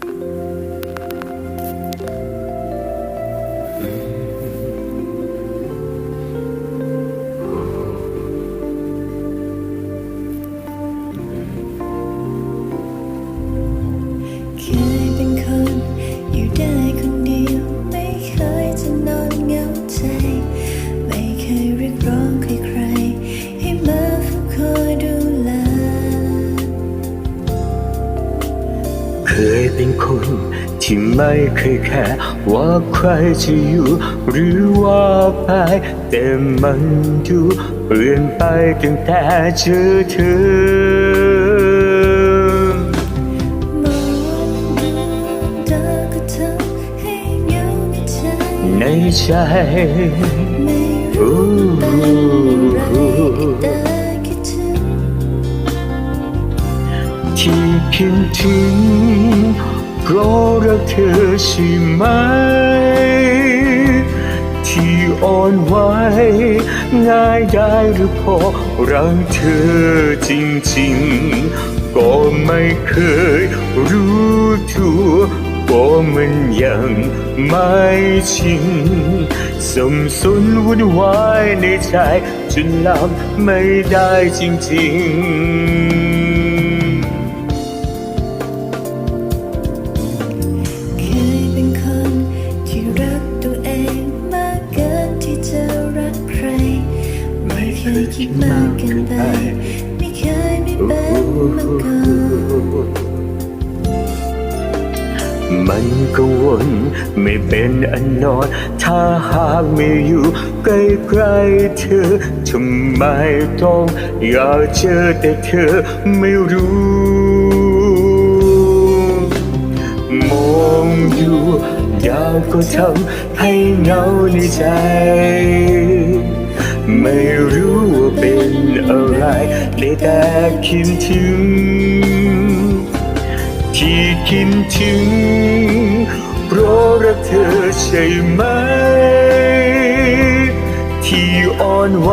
เค ยเป็นคนที่ไม่เคยแค่ว่าใครจะอยู่หรือว่าไปแต่มันดูเปลี่ยนไปตั้งแต่เจอเธอมองในใจไม่รู้ที่คิดถึง เพราะรักเธอใช่ไหม ที่อ่อนไหวง่ายได้หรือพอรักเธอจริงๆ ก็ไม่เคยรู้ตัวก็มันยังไม่ชินสมสนวุ่นวายในใจจนหลับไม่ได้จริงๆ เคยคิดมากเกินไปไม่เคยไม่เป็นมาก่อนมันกังวลไม่เป็นอันนอน ถ้าหากไม่อยู่ใกล้ๆเธอทำไมต้องอยากเจอแต่เธอไม่รู้ มองดูดาวก็ทำให้เหงาในใจ เลยแต่คิดถึงที่คิดถึงเพราะรักเธอใช่ไหมที่อ่อนไหว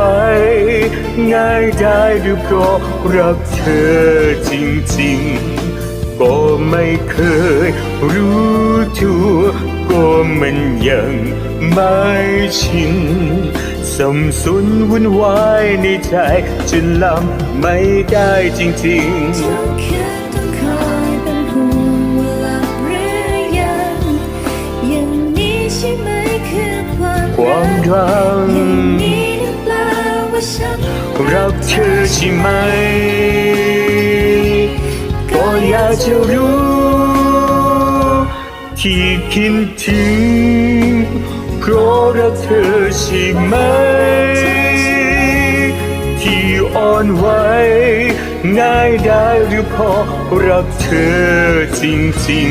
ง่ายได้หรือเพราะรักเธอจริงๆก็ไม่เคยรู้ตัวก็มันยังไม่ชิน สับสนวุ่นวายในใจ จนลำไม่ได้จริงๆทุกคืนต้องคอยเป็นห่วงหลับหรือยังอย่างนี้ใช่ไหมคือความความรักอย่างนี้หรือเปล่าว่าฉันรักเธอใช่ไหม ก็อยากจะรู้ ที่คิดถึง เพราะรักเธอใช่ไหม อ่อนไหวง่ายได้หรือพราะรักเธอจริง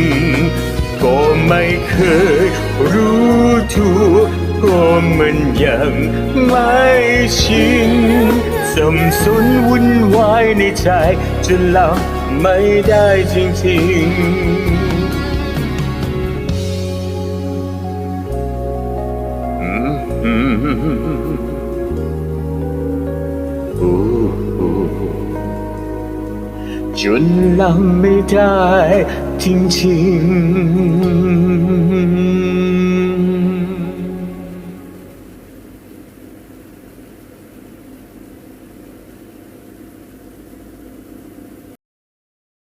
ๆ ก็ไม่เคยรู้ตัวก็มันยังไม่ชินสับสนวุ่นวายในใจจนหลับไม่ได้จริงๆ จนลำไม่ได้จริงๆ